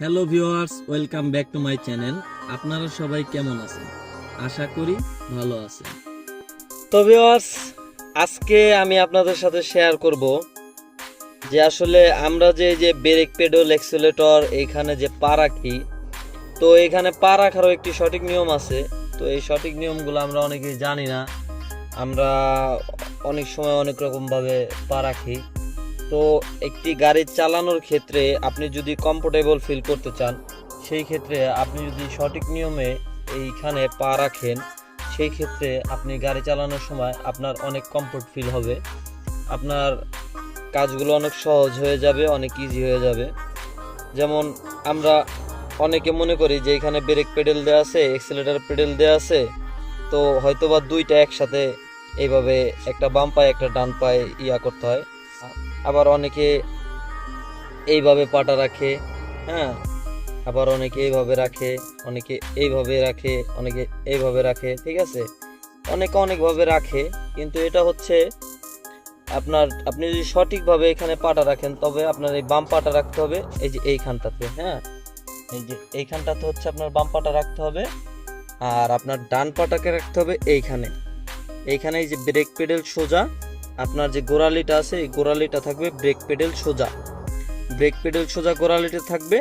Hello viewers welcome back to my channel আপনারা সবাই কেমন আছেন? আশা করি ভালো আছেন। তো ভিউয়ার্স আজকে আমি আপনাদের সাথে শেয়ার করব যে আসলে আমরা যে যে ব্রেক পেডল এক্সেলেটর এখানে যে পা রাখি, তো এখানে পা রাখারও একটি সঠিক নিয়ম আছে। তো এই সঠিক নিয়মগুলো আমরা অনেকেই জানি না। আমরা অনেক সময় অনেক রকমভাবে পা রাখি। তো একটি গাড়ি চালানোর ক্ষেত্রে আপনি যদি কমফোর্টেবল ফিল করতে চান, সেই ক্ষেত্রে আপনি যদি সঠিক নিয়মে এইখানে পা রাখেন, সেই ক্ষেত্রে আপনি গাড়ি চালানোর সময় আপনার অনেক কমফোর্ট ফিল হবে। আপনার কাজগুলো অনেক সহজ হয়ে যাবে, অনেক ইজি হয়ে যাবে। যেমন আমরা অনেকে মনে করি যে এখানে ব্রেক পেডেল দেওয়া আছে এক্সেলেটার পেডেল দেওয়া আছে, তো হয়তোবা দুইটা একসাথে এইভাবে একটা বাম পায়ে একটা ডান পায়ে ইয়া করতে হয়। আবার অনেকে এইভাবে পাটা রাখে হ্যাঁ? আবার অনেকে এইভাবে রাখে, অনেকে এইভাবে রাখে, অনেকে এইভাবে রাখে, ঠিক আছে? অনেকে অনেকভাবে রাখে, কিন্তু এটা হচ্ছে আপনার, আপনি যদি সঠিকভাবে এখানে পাটা রাখেন, তবে আপনার এই বাম পাটা রাখতে হবে, এই যে এইখানটাতে হ্যাঁ? এই যে এইখানটাতে হচ্ছে আপনার বাম পাটা রাখতে হবে, আর আপনার ডান পাটাকে রাখতে হবে এইখানে। এইখানে এই যে ব্রেক পেডেল সোজা আপনার যে গোড়ালিটা আছে, এই গোড়ালিটা থাকবে ব্রেক পেডেল সোজা। ব্রেক পেডেল সোজা গোড়ালিটা থাকবে,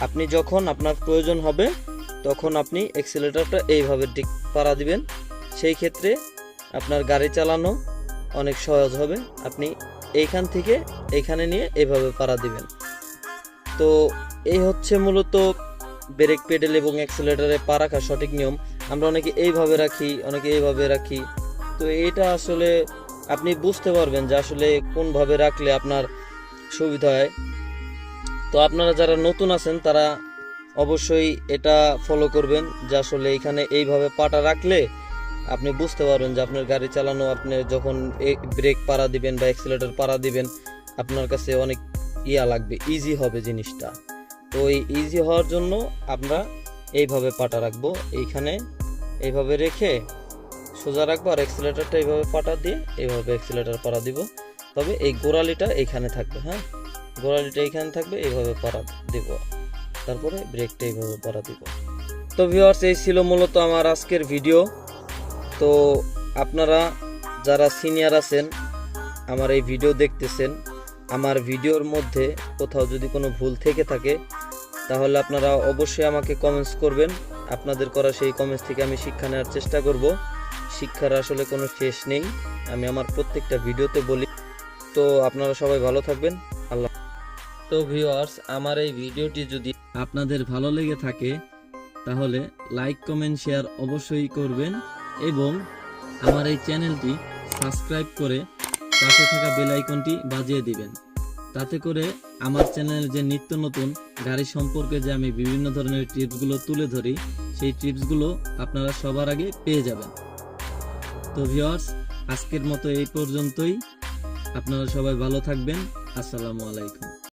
আপনি যখন আপনার প্রয়োজন হবে, তখন আপনি এক্সেলেটারটা এইভাবে ডিক পাড়া দিবেন। সেই ক্ষেত্রে আপনার গাড়ি চালানো অনেক সহজ হবে। আপনি এইখান থেকে এইখানে নিয়ে এইভাবে পাড়া দিবেন। তো এই হচ্ছে মূলত ব্রেক পেডেল এবং অ্যাক্সেলেটারে পা রাখার সঠিক নিয়ম। আমরা অনেকে এইভাবে রাখি, অনেকে এইভাবে রাখি। তো এটা আসলে আপনি বুঝতে পারবেন যে আসলে কোনভাবে রাখলে আপনার সুবিধা হয়। তো আপনারা যারা নতুন আছেন, তারা অবশ্যই এটা ফলো করবেন যে আসলে এখানে এইভাবে পাটা রাখলে আপনি বুঝতে পারবেন যে আপনার গাড়ি চালানো, আপনি যখন ব্রেক পাড়া দিবেন বা অ্যাক্সিলেটর পাড়া দিবেন, আপনার কাছে অনেক ইয়া লাগবে ইজি হবে জিনিসটা। তো এই ইজি হওয়ার জন্য আমরা এইভাবে পাটা রাখব। এইখানে এইভাবে রেখে সোজা রাখব আর এক্সিলেটারটা এইভাবে পাটা দিয়ে এইভাবে এক্সিলেটার পাড়া দিব। তবে এই গোড়ালিটা এইখানে থাকবে হ্যাঁ? গোড়ালিটা এইখানে থাকবে, এইভাবে পাড়া দিব। তারপরে ব্রেকটা এইভাবে পাড়া দিব। তো ভিউয়ার্স এই ছিল মূলত আমার আজকের ভিডিও তো আপনারা যারা সিনিয়র আছেন, আমার এই ভিডিও দেখতেছেন, আমার ভিডিওর মধ্যে কোথাও যদি কোনো ভুল থেকে থাকে, তাহলে আপনারা অবশ্যই আমাকে কমেন্টস করবেন। আপনাদের করা সেই কমেন্টস থেকে আমি শিক্ষা নেওয়ার চেষ্টা করব। শিক্ষার আসলে কোনো শেষ নেই। আমি আমার প্রত্যেকটা ভিডিওতে বলি। তো আপনারা সবাই ভালো থাকবেন। আল্লাহ তো ভিউয়ার্স আমার এই ভিডিওটি যদি আপনাদের ভালো লেগে থাকে, তাহলে লাইক কমেন্ট শেয়ার অবশ্যই করবেন এবং আমার এই চ্যানেলটি সাবস্ক্রাইব করে পাশে থাকা বেল আইকনটি বাজিয়ে দিবেন। তাতে করে আমার চ্যানেলে যে নিত্য নতুন, গাড়ি সম্পর্কে যে আমি বিভিন্ন ধরনের টিপসগুলো তুলে ধরি, সেই টিপসগুলো আপনারা সবার আগে পেয়ে যাবেন। তো ভিউয়ার্স আজকের মতো এই পর্যন্তই। আপনারা সবাই ভালো থাকবেন। আসসালামু আলাইকুম।